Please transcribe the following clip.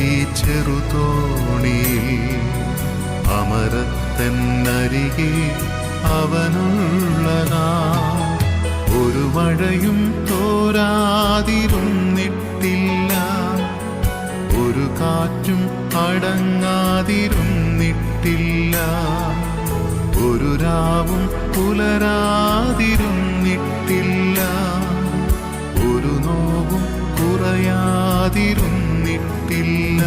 ഈ ചെറുതോണിയിൽ അമരത്തെന്നരികെ അവനുള്ളതാ. ഒരു മഴയും തോരാതിരുന്നിട്ടില്ല. ഒരു കാറ്റും അടങ്ങാതിരുന്നിട്ടില്ല. ഒരു രാവും പുലരാതിരുന്നിട്ടില്ല. ഒരു നോവും കുറയാതിരുന്നിട്ടില്ല. വീട്ടിൽ